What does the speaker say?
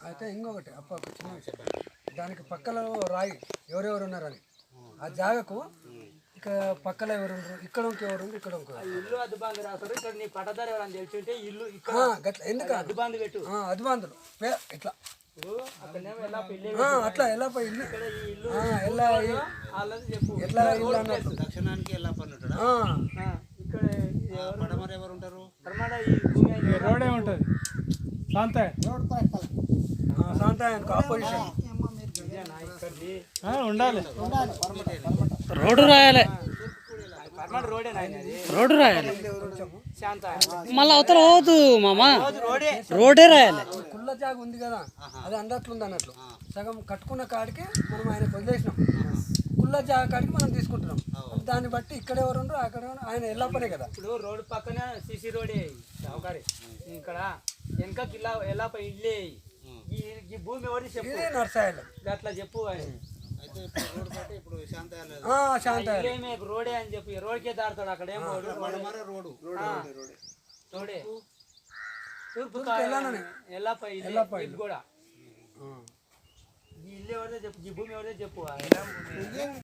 అయితే ఇంకొకటి అప్ప ఒక చిన్న విషయం. దానికి పక్కలో రాయి ఎవరెవరు ఉన్నారని. ఆ జాగకు ఇక పక్కల ఎవరు ఇక్కడ ఇంకెవరు ఉన్నారు ఇక్కడ ఇల్లు రాస్తారు. ఇక్కడ నీ పట్టదారు ఎవరని తెలిసి ఉంటే ఇల్లు ఇక్కడ ఎందుకు? అద్దు బంధు పెట్టు. అది బాంధులు పే- ఇట్లా. అట్లా ఎలా పోయి ఇల్లు? ఇక్కడ ఎలా ఎట్లా ఇల్లు అన్నట్టు? దక్షిణానికి ఎలా ఆ, ఇక్కడ ఎవరు పడమర ఎవరు ఉంటారు పరమాడ ఈ భూమి అయిన రోడే ఉంటుంది శాంతే ఆపోజిషన్ ఉండాలి. రోడ్డు రాయాలి. రోడ్డు రాయాలి. మళ్ళీ అవతల పోవద్దు మామ. రోడే. రాయాలి. కుళ్ళ జాగ ఉంది కదా. అది అందట్లుంది అన్నట్లు. సగం కట్టుకున్న కాడికి మనం ఆయన వదిలేసినాం. కుళ్ళ జాగ కాడికి మనం తీసుకుంటున్నాం. దాన్ని బట్టి ఇక్కడ ఎవరు ఉండరు అక్కడ ఆయన ఎలా పనే కదా. ఇప్పుడు రోడ్డు పక్కనే సీసీ రోడే సౌకర్యం ఇక్కడ వెనక కిల్లా ఎలా పై ఇల్లే? ఈ ఈ భూమి ఎవరిది చెప్పు. ఇదే నర్సాయలు. అట్లా చెప్పు ఇల్లేమే రోడే అని చెప్పి. రోడ్కే దాడతాడు అక్కడ. ఏం రోడ్డు పడమర రోడ్డు రోడే. తూర్పు ఎలా పై ఇది కూడా. ఈ ఇల్లు ఎవరిదో చెప్పు. ఈ భూమి ఎవరిదో చెప్పు